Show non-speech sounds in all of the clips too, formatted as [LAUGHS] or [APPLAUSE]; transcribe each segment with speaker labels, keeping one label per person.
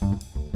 Speaker 1: Thank you.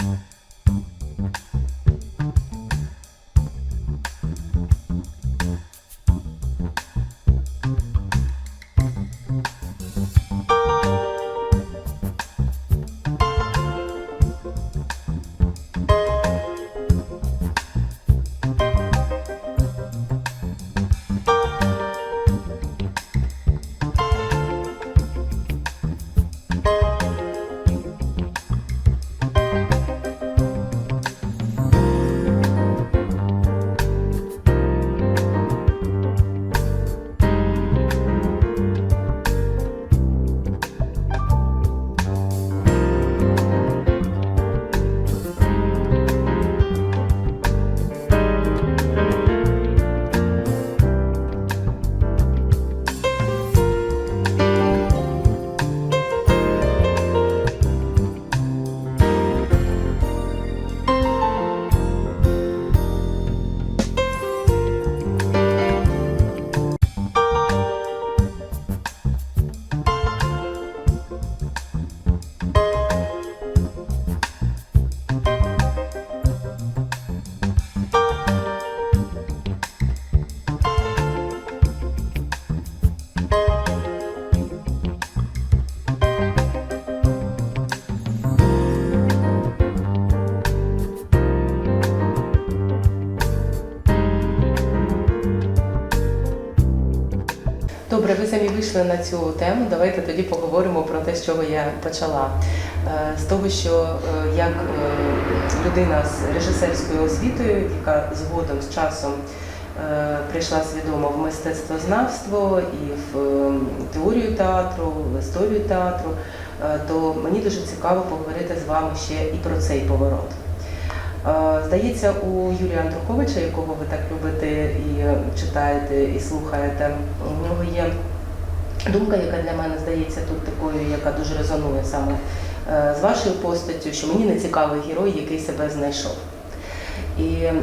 Speaker 1: Добре, ви самі вийшли на цю тему. Давайте тоді поговоримо про те, з чого я почала. Е, З того, що е, як е, людина з режисерською освітою, яка згодом з часом прийшла свідомо в мистецтвознавство і в теорію театру, в історію театру, то мені дуже цікаво поговорити з вами ще і про цей поворот. Е, Здається, у Юрія Андруковича, якого ви так любите і е, читаєте, і слухаєте, у нього є думка, яка для мене здається тут такою, яка дуже резонує саме е, з вашою постаттю, що мені не цікавий герой, який себе знайшов. І е,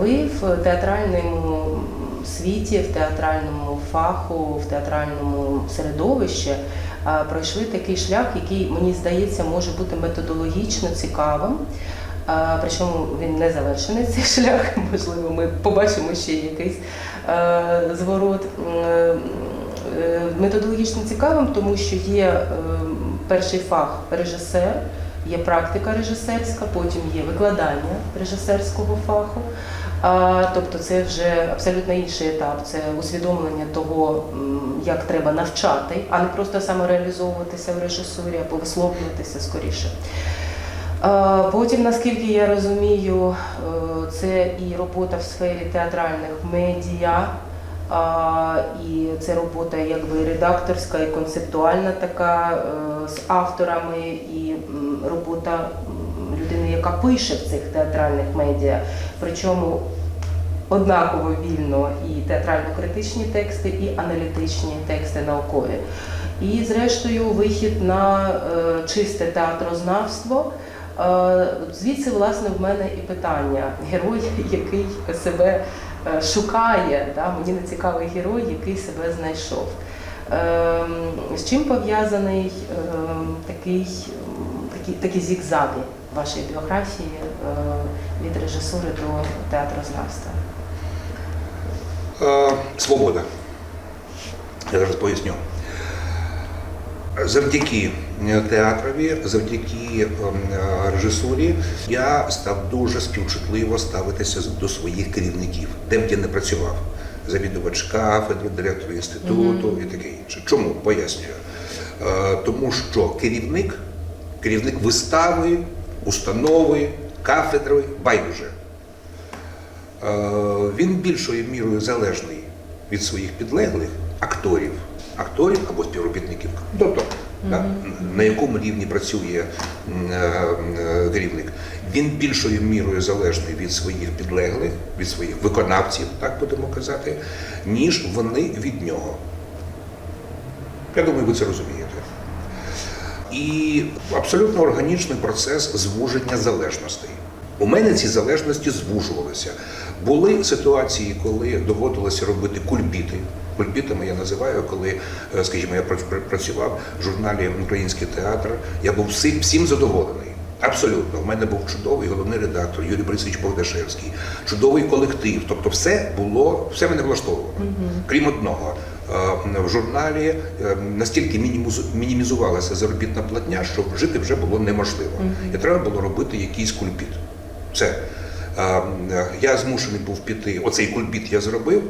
Speaker 1: ви в театральному світі, в театральному фаху, в театральному середовищі е, пройшли такий шлях, який мені здається може бути методологічно цікавим. Причому він не завершений цей шлях. [LAUGHS] Можливо, ми побачимо ще якийсь зворот. Е, Методологічно цікавим, тому що є е, перший фах режисер, є практика режисерська, потім є викладання режисерського фаху. Тобто це вже абсолютно інший етап. Це усвідомлення того, як треба навчати, а не просто самореалізовуватися в режисурі або висловлюватися скоріше. Потім, наскільки я розумію, е, це і робота в сфері театральних медіа, і це робота якби редакторська і концептуальна така е, з авторами, і робота людини, яка пише в цих театральних медіа. Причому однаково вільно і театрально-критичні тексти, і аналітичні тексти наукові. І, зрештою, вихід на е, чисте театрознавство. Е, Звідси, власне, в мене і питання. Герой, [LAUGHS] який себе е, шукає, да? мені не цікавий герой, який себе знайшов. Ем, З чим пов'язаний ем, такий, такі, такі зігзаги вашої біографії е, від режисури до театрознавства?
Speaker 2: Свобода. Я зараз поясню. Завдяки театрові, завдяки ем, е, режисурі, я став дуже співчутливо ставитися до своїх керівників, де б я не працював. Завідувач кафедри, директор інституту і таке інше. Чому? Пояснюю. Е, Тому що керівник, керівник вистави, установи, кафедри байдуже. Е, він більшою мірою залежний від своїх підлеглих акторів, акторів або співробітників. Тобто, да, на якому рівні працює е, керівник. Він більшою мірою залежний від своїх підлеглих, від своїх виконавців, так будемо казати, ніж вони від нього. Я думаю, ви це розумієте. І абсолютно органічний процес звуження залежностей. У мене ці залежності звужувалися. Були ситуації, коли доводилося робити кульбіти. Кульбітами я називаю, коли, е, скажімо, я пра- пра- працював в журналі Український театр. Я був всім, всім задоволений. Абсолютно. У мене був чудовий головний редактор Юрій Борисович Богдашевський, чудовий колектив. Тобто, все було, все мене влаштовувало. Крім одного, е, в журналі е, настільки мінімізувалася заробітна платня, що жити вже було неможливо. І треба було робити якийсь кульбіт. Все. Я змушений був піти. Оцей кульбіт я зробив,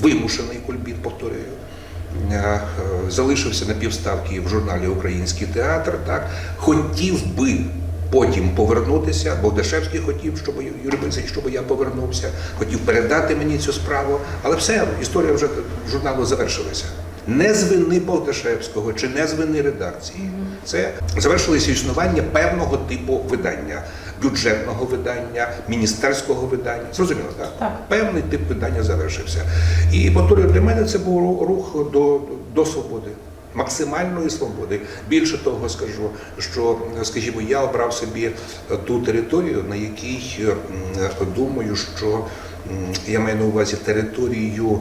Speaker 2: вимушений кульбіт, повторюю. Е, е, Залишився на півставки в журналі Український театр. Так хотів би потім повернутися. Богдашевський хотів, щоб Юрій Борисович, щоб я повернувся, хотів передати мені цю справу. Але все, історія вже журналу завершилася. Не з вини Богдашевського чи не з вини редакції. Це завершилося існування певного типу видання, бюджетного видання, міністерського видання. Зрозуміло, так?
Speaker 1: Так.
Speaker 2: Певний тип видання завершився. І повторюю, для мене це був рух до, до свободи. Максимальної свободи. Більше того, скажу, що, скажімо, я обрав собі ту територію, на якій думаю, що я маю на увазі територію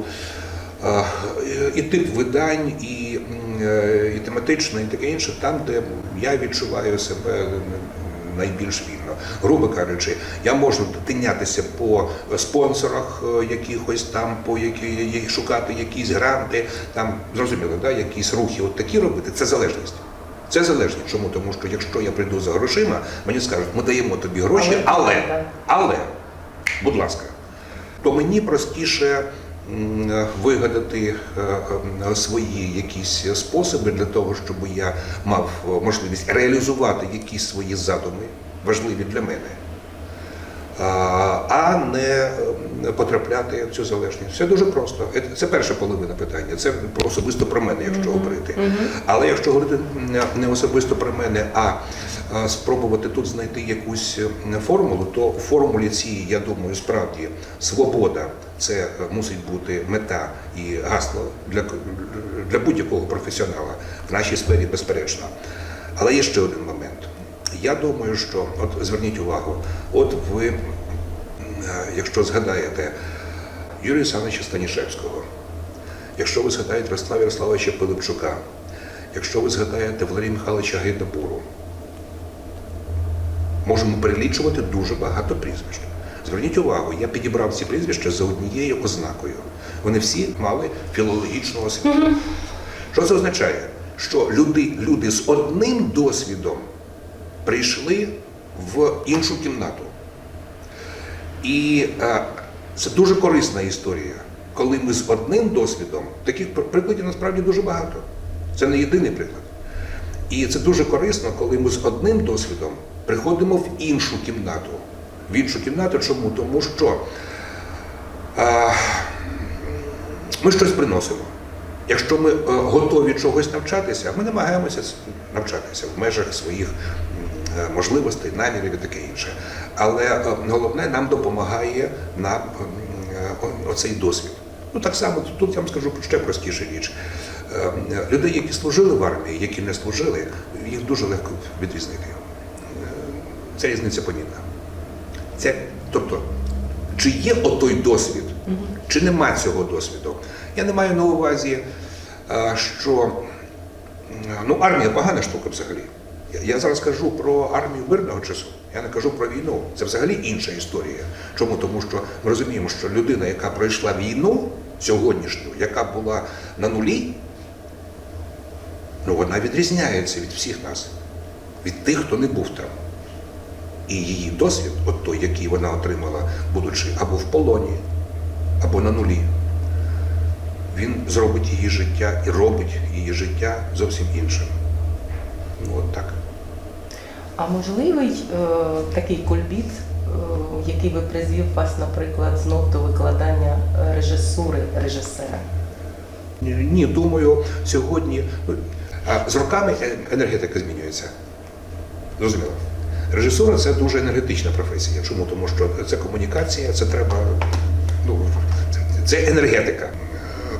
Speaker 2: і тип видань, і, е, і тематично, і таке інше, там, де я відчуваю себе найбільш вільно. Грубо кажучи, я можу тинятися по спонсорах е, якихось там, по які шукати якісь гранти, там зрозуміло, да, якісь рухи, от такі робити. Це залежність. Це залежність. Чому? Тому що якщо я прийду за грошима, мені скажуть, ми даємо тобі гроші,
Speaker 1: Але-
Speaker 2: але, але, будь ласка, то мені простіше вигадати е, е, свої якісь способи для того, щоб я мав е, можливість реалізувати якісь свої задуми, важливі для мене, а, не е, потрапляти в цю залежність. Все дуже просто. Е, Це перша половина питання. Це особисто про мене, якщо говорити. Але якщо говорити не особисто про мене, а спробувати тут знайти якусь е, формулу, то в формулі цій, я думаю, справді свобода це е, мусить бути мета і гасло для, для будь-якого професіонала в нашій сфері, безперечно. Але є ще один момент. Я думаю, що от зверніть увагу, от ви, якщо згадаєте Юрія Санича Станішевського, якщо ви згадаєте Ростислава Ярославовича Пилипчука, якщо ви згадаєте Валерія Михайловича Гайдабуру, можемо перелічувати дуже багато прізвищ. Зверніть увагу, я підібрав ці прізвища за однією ознакою. Вони всі мали філологічну освіту. Що це означає? Що люди, люди з одним досвідом прийшли в іншу кімнату. І е, це дуже корисна історія, коли ми з одним досвідом, таких прикладів насправді дуже багато. Це не єдиний приклад. І це дуже корисно, коли ми з одним досвідом приходимо в іншу кімнату. В іншу кімнату чому? Тому що а, ми щось приносимо. Якщо ми е, готові чогось навчатися, ми намагаємося навчатися в межах своїх е, можливостей, намірів і таке інше. Але е, головне нам допомагає нам е, оцей досвід. Ну так само тут я вам скажу ще простіша річ. Е, е, Людей, які служили в армії, які не служили, їх дуже легко відрізнити. Е, Це різниця помітна. Це, тобто, чи є отой досвід, чи нема цього досвіду. Я не маю на увазі, е, що е, ну, армія погана штука взагалі. Я- зараз кажу про армію мирного часу. Я не кажу про війну. Це взагалі інша історія. Чому? Тому що ми розуміємо, що людина, яка пройшла війну сьогоднішню, яка була на нулі, ну вона відрізняється від всіх нас, від тих, хто не був там. І її досвід, от той, який вона отримала, будучи або в полоні, або на нулі, він зробить її життя і робить її життя зовсім іншим. Ну, от так.
Speaker 1: А можливий е, такий кульбіт, е, який би призвів вас, наприклад, знов до викладання режисури режисера?
Speaker 2: Ні, думаю, сьогодні ну, з роками е- енергетика змінюється. Зрозуміло. Режисура це дуже енергетична професія. Чому? Тому що це комунікація, це треба. Ну, це, енергетика.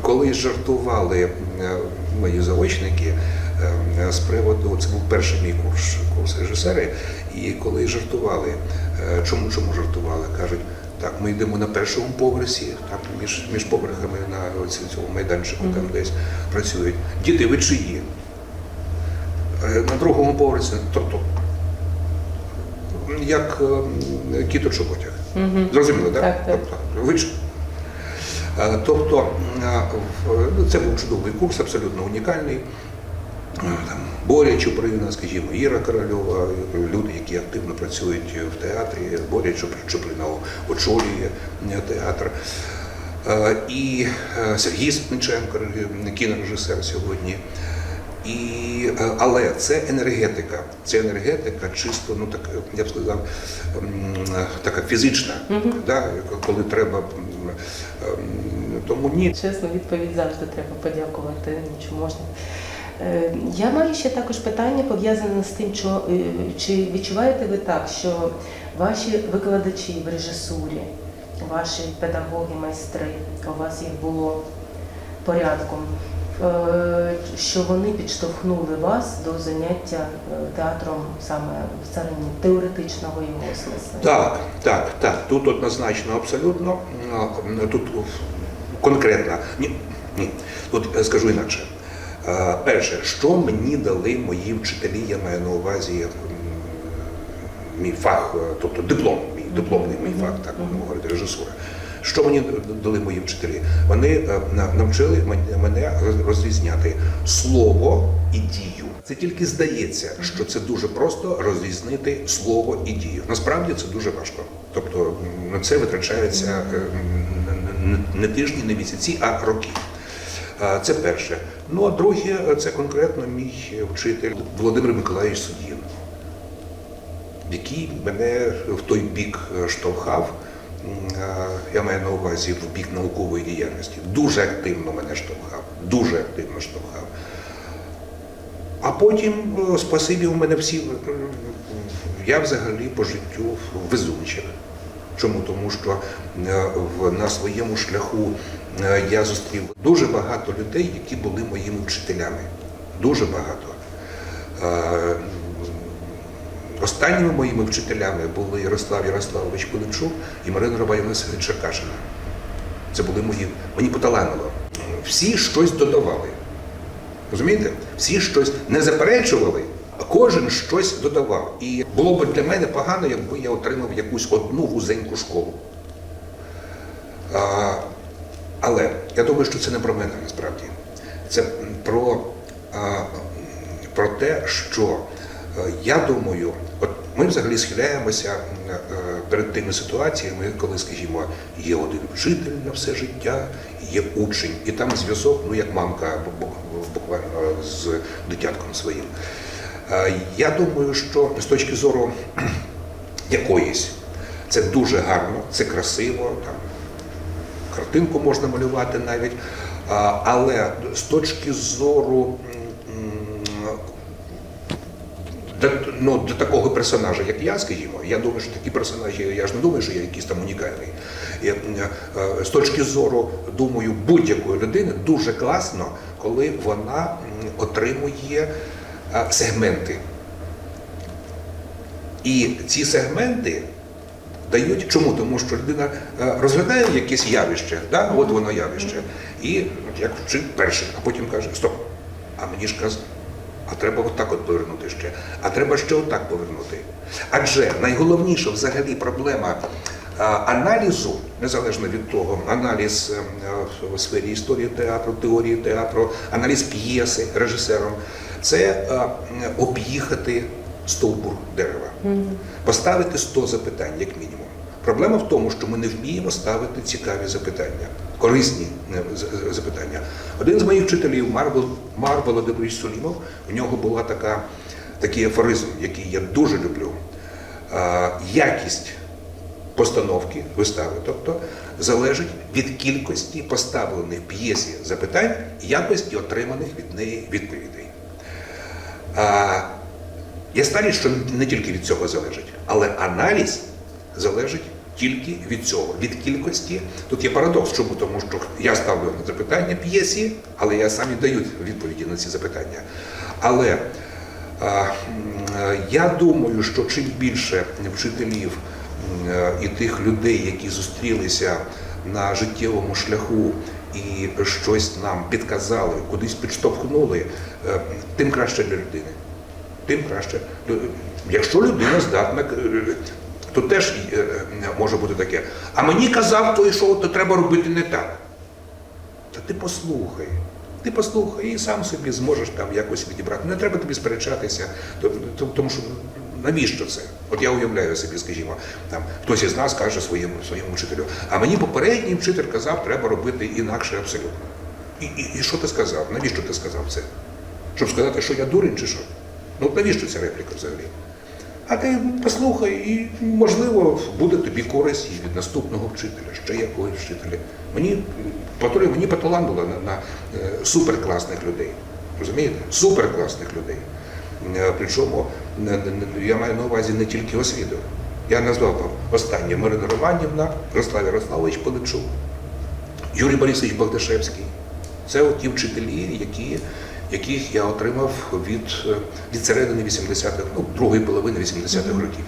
Speaker 2: Коли жартували мої заочники з приводу, це був перший мій курс, курс режисери, і коли жартували, е, чому чому жартували? Кажуть, так, ми йдемо на першому поверсі, там між, між поверхами на оці- цьому майданчику там десь працюють. Діти, ви чиї? Е, На другому поверсі, тобто як е, кіт у чоботях. Зрозуміло, так?
Speaker 1: Так, так.
Speaker 2: Тобто, ви Е, Тобто е, ну, це був чудовий курс, абсолютно унікальний. Е, Там Боря Чуприна, скажімо, Іра Корольова, люди, які активно працюють в театрі. Боря Чуприна очолює е, театр. Е, І е, Сергій Ситниченко, кінорежисер сьогодні. І, але це енергетика. Це енергетика чисто, ну так я б сказав, така фізична, да, коли треба. ем, Тому ні,
Speaker 1: Чесно, відповідь завжди треба подякувати, нічого можна. Е, Я маю ще також питання пов'язане з тим, що е, чи відчуваєте ви так, що ваші викладачі в режисурі, ваші педагоги, майстри, у вас їх було порядком, е, що вони підштовхнули вас до заняття театром саме в царині теоретичного його смислу?
Speaker 2: Так, так, так. Тут однозначно абсолютно. Тут конкретно. Ні, ні. Тут скажу інакше. Перше, що мені дали мої вчителі, я маю на увазі мій фах, е, тобто диплом, мій дипломний мій фах, так можна говорити, режисура. Що мені дали мої вчителі? Вони е, навчили мене розрізняти слово і дію. Це тільки здається, що це дуже просто розрізнити слово і дію. Насправді це дуже важко. Тобто на це витрачаються е, не тижні, не місяці, а роки. Це перше. Ну а друге, це конкретно мій вчитель Володимир Миколаївич Судін, який мене в той бік штовхав. Я маю на увазі в бік наукової діяльності. Дуже активно мене штовхав. Дуже активно штовхав. А потім, спасибі, у мене всі. Я взагалі по життю везунчик. Чому? Тому що е, на своєму шляху я зустрів дуже багато людей, які були моїми вчителями. Дуже багато. Е, Останніми моїми вчителями були Ярослав Ярославович Пилипчук і Марина Романівна Черкашина. Це були мої, мені поталанило. Всі щось додавали. Розумієте? Всі щось не заперечували, а кожен щось додавав. І було б для мене погано, якби я отримав якусь одну вузеньку школу. Але я думаю, що це не про мене насправді. Це про, про те, що е, я думаю, от ми взагалі схиляємося е, перед тими ситуаціями, коли, скажімо, є один вчитель на все життя, є учень, і там зв'язок, ну як мамка бу- бу- буквально з дитятком своїм. Е, Я думаю, що з точки зору [CLEARS THROAT] якоїсь це дуже гарно, це красиво, там картинку можна малювати навіть. Але з точки зору ну, до такого персонажа, як я, скажімо, я думаю, що такі персонажі, я ж не думаю, що я якийсь там унікальний. Я, е, з точки зору, думаю, будь-якої людини дуже класно, коли вона отримує сегменти. І ці сегменти дають чому? Тому що людина е, розглядає якесь явище, да? от воно явище, і як вчить перший, а потім каже: Стоп, а мені ж казали, а треба отак от повернути ще, а треба ще отак повернути. Адже найголовніша взагалі проблема е, аналізу, незалежно від того, аналіз е, в сфері історії театру, теорії театру, аналіз п'єси режисером, це об'їхати стовбур дерева, поставити 100 запитань, як мінімум. Проблема в тому, що ми не вміємо ставити цікаві запитання, корисні е, запитання. Один з моїх вчителів, Мар, Вол- Мар Володимирович Сулімов, у нього була така, такий афоризм, який я дуже люблю. Якість постановки, вистави, тобто, залежить від кількості поставлених п'єсі запитань і якості отриманих від неї відповідей. Я старі, що не тільки від цього залежить, але аналіз залежить тільки від цього, від кількості. Тут є парадокс, чому тому, що я ставлю запитання п'єсі, але я сам і даю відповіді на ці запитання. Але а, я думаю, що чим більше вчителів е, і тих людей, які зустрілися на життєвому шляху і щось нам підказали, кудись підштовхнули, е, тим краще для людини. Тим краще. Якщо людина здатна, е, то теж е, може бути таке. А мені казав той, що то треба робити не так. Та ти послухай. Ти послухай і сам собі зможеш там якось відібрати. Не треба тобі сперечатися, то- то- тому що навіщо це? От я уявляю собі, скажімо, там хтось із нас каже своєму своєму вчителю, а мені попередній вчитель казав, треба робити інакше абсолютно. І, і, і що ти сказав? Навіщо ти сказав це? Щоб сказати, що я дурень чи що? Ну навіщо ця репліка взагалі? А ти послухай, і можливо буде тобі користь від наступного вчителя, ще якогось вчителя. Мені мені поталандило на, на е, суперкласних людей. Розумієте? Суперкласних людей. Е, Причому не- я маю на увазі не тільки освіту. Я назвав вам останнє Марина Романівна, Рослав Ярославович Поличук, Юрій Борисович Богдашевський. Це от ті вчителі, які, яких я отримав від, е, від середини 80-х, ну, другої половини 80-х років.